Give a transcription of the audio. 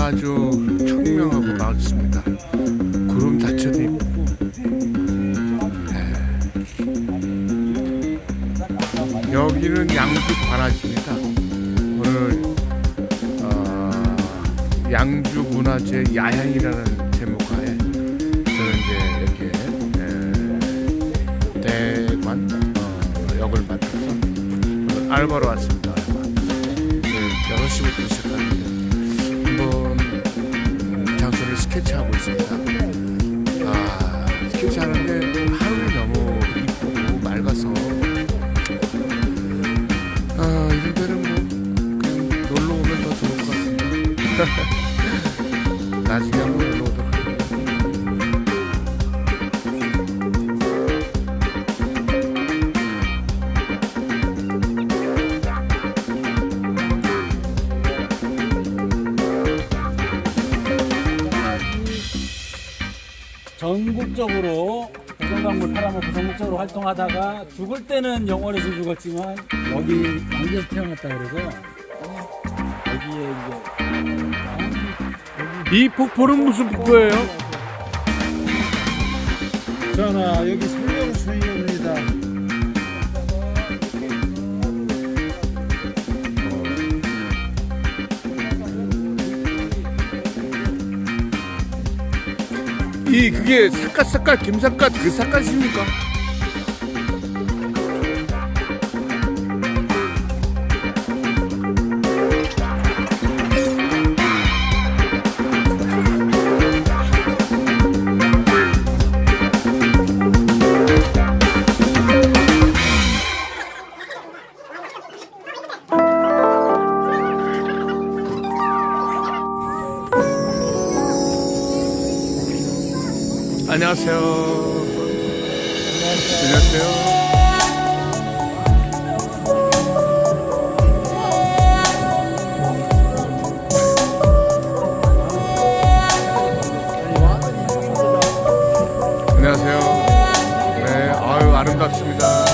아주 청명하고 맑습니다. 구름 자체도 이쁘고 네. 여기는 양주 관아지입니다. 오늘 어, 양주 문화재 야향이라는 제목하에 저는 이제 이렇게 에, 대관 어, 역을 맡아서 알바로 왔습니다. 네, 6시부터 시작합니다. 스케치하고 있습니다. 아, 스케치하는데 하늘이 너무 이쁘고 맑아서 아, 이런 데는 뭐 그냥 놀러 오면 더 좋을 것 같습니다. 나중에 한번 놀러 전국적으로 고정강물 팔아먹고 전국적으로 활동하다가 죽을 때는 영월에서 죽었지만 여기 양주에서 태어났다 그래서 여기에 이제 이 폭포는 무슨 폭포예요? 전하 여기 설명수입 이 그게 삿갓 김삿갓 그 삿갓입니까? 안녕하세요. 안녕하세요. 안녕하세요. 네, 아유 아름답습니다.